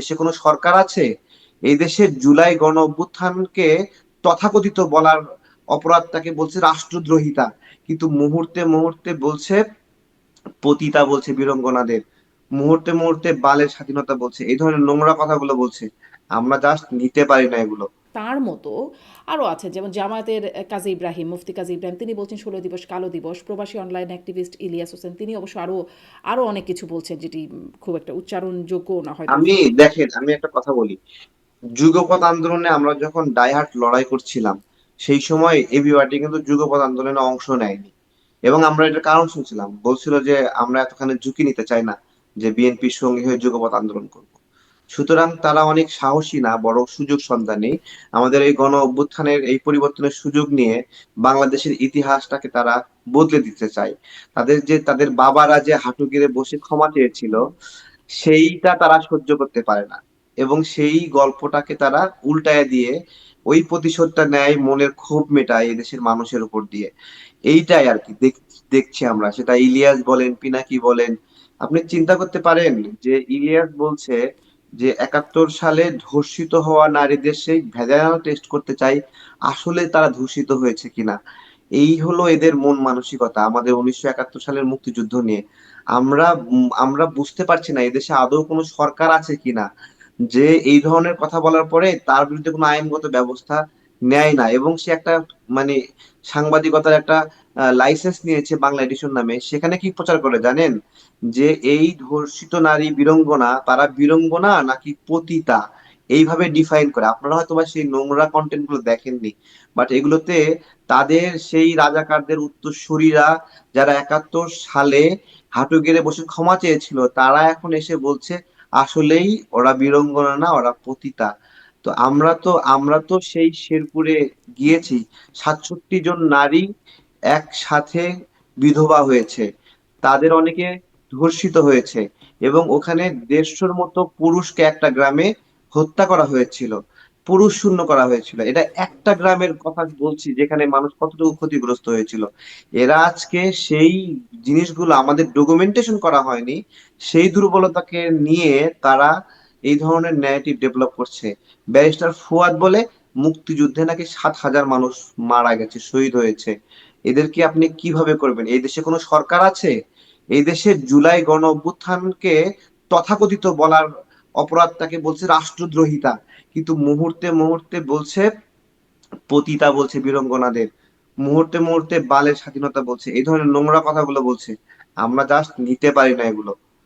দেশে কোনো সরকার আছে? এই দেশের জুলাই গণ অভ্যুত্থানকে তথাকথিত বলার অপরাধটাকে বলছে রাষ্ট্রদ্রোহিতা। কিন্তু মুহূর্তে মুহূর্তে বলছে পতিতা বলছে বীরঙ্গনাদের মুহূর্তে মুহূর্তে বালের স্বাধীনতা বলছে। এই ধরনের নোংরা কথাগুলো বলছে। আমরা জাস্ট নিতে পারি না এগুলো। তার মতো আরও আছে, যেমন জামায়াতের কাজী ইব্রাহিম, মুফতি কাজী ইব্রাহিম, তিনি বলছেন ষোলো দিবস, কালো দিবস, প্রবাসী অনলাইন অ্যাক্টিভিস্ট ইলিয়াস হোসেন, তিনি অবশ্য আরও আরও অনেক কিছু বলছেন যেটি খুব একটা উচ্চারণযোগ্য না হয়তো। আমি, দেখেন, আমি একটা কথা বলি। যুগপৎ আন্দোলনে আমরা যখন ডাইহার্ট লড়াই করছিলাম, সেই সময় এবিওয়াইটি কিন্তু যুগপৎ আন্দোলনে অংশ নেয়নি। এবং আমরা এটার কারণ শুনছিলাম। বলছিল যে আমরা এতখানি ঝুঁকি নিতে চাই না যে বিএনপির সঙ্গী হয়ে যুগপৎ আন্দোলন করব। সুতরাং তারা অনেক সাহসী না বড় সুযোগ সন্ধানী। আমাদের এই গণ অভ্যুত্থানের এই পরিবর্তনের সুযোগ নিয়ে বাংলাদেশের ইতিহাসটাকে তারা বদলে দিতে চায়। তাদের যে, তাদের বাবারা যে হাঁটু গেড়ে বসে ক্ষমা চেয়েছিল, সেইটা তারা সহ্য করতে পারে না। এবং সেই গল্পটাকে তারা উল্টায় দিয়ে ওই প্রতিশোধটা নেয় মনের ক্ষোভ মেটায় এই দেশের মানুষের উপর দিয়ে। এইটাই আর কি দেখছি আমরা। সেটা ইলিয়াস বলেন, পিনাকি বলেন। আপনি চিন্তা করতে পারেন যে ইলিয়াস বলছে যে একাত্তর সালে ধর্ষিত হওয়া নারীদের সেই ভেজাল টেস্ট করতে চাই, আসলে তারা ধর্ষিত হয়েছে কিনা? এই হলো এদের মন মানসিকতা, আমাদের উনিশশো একাত্তর সালের মুক্তিযুদ্ধ নিয়ে। আমরা আমরা বুঝতে পারছি না, এদেশে আদৌ কোনো সরকার আছে কিনা? যে এই ধরনের কথা বলার পরে তার বিরুদ্ধে কোনো আইনগত ব্যবস্থা নেয় না এবং সে একটা মানে সাংবাদিকতার একটা লাইসেন্স নিয়েছে বাংলা এডিশন নামে। সেখানে কি প্রচার করে জানেন? যে এই ধর্ষিত নারী বীরঙ্গনা, তারা বীরঙ্গনা নাকি পতিতা? এইভাবে ডিফাইন করে। আপনারা হয়তো বা সেই নোংরা কন্টেন্টগুলো দেখেননি। বাট এগুলোতে তাদের সেই রাজাকারদের উত্তরসূরিরা যারা একাত্তর সালে হাঁটু গেড়ে বসে ক্ষমা চেয়েছিল, তারা এখন এসে বলছে, আসলেই ওরা বীরঙ্গনা না, ওরা পতিতা। তো আমরা তো আমরা তো সেই শেরপুরে গিয়েছি। সাতষট্টি জন নারী একসাথে বিধবা হয়েছে। তাদের অনেকে ধর্ষিত হয়েছে এবং ওখানে দেড়শোর মতো পুরুষকে একটা গ্রামে হত্যা করা হয়েছিল। পুরুষ শূন্য করা হয়েছিল। এটা একটা গ্রামের কথা বলছি যেখানে মানুষ কতটুকু ক্ষতিগ্রস্ত হয়েছিল। এরা আজকে সেই জিনিসগুলো আমাদের ডকুমেন্টেশন করা হয়নি। সেই দুর্বলতাকে নিয়ে তারা এই ধরনের ন্যারেটিভ ডেভেলপ করছে। ব্যারিস্টার ফুয়াদ বলে, মুক্তিযুদ্ধে নাকি সাত হাজার মানুষ মারা গেছে, শহীদ হয়েছে। এদেরকে আপনি কীভাবে করবেন? এই দেশে কোনো সরকার আছে? এই দেশের জুলাই গণ অভ্যুত্থানকে তথাকথিত বলার অপরাধটাকে বলছে রাষ্ট্রদ্রোহিতা। কিন্তু মুহূর্তে মুহূর্তে বলছে পতিতা বলছে বীরঙ্গনাদের। মুহূর্তে মুহূর্তে বালের স্বাধীনতা বলছে। এই ধরনের নোংরা কথাগুলো বলছে। আমরা জাস্ট নিতে পারি না এগুলো।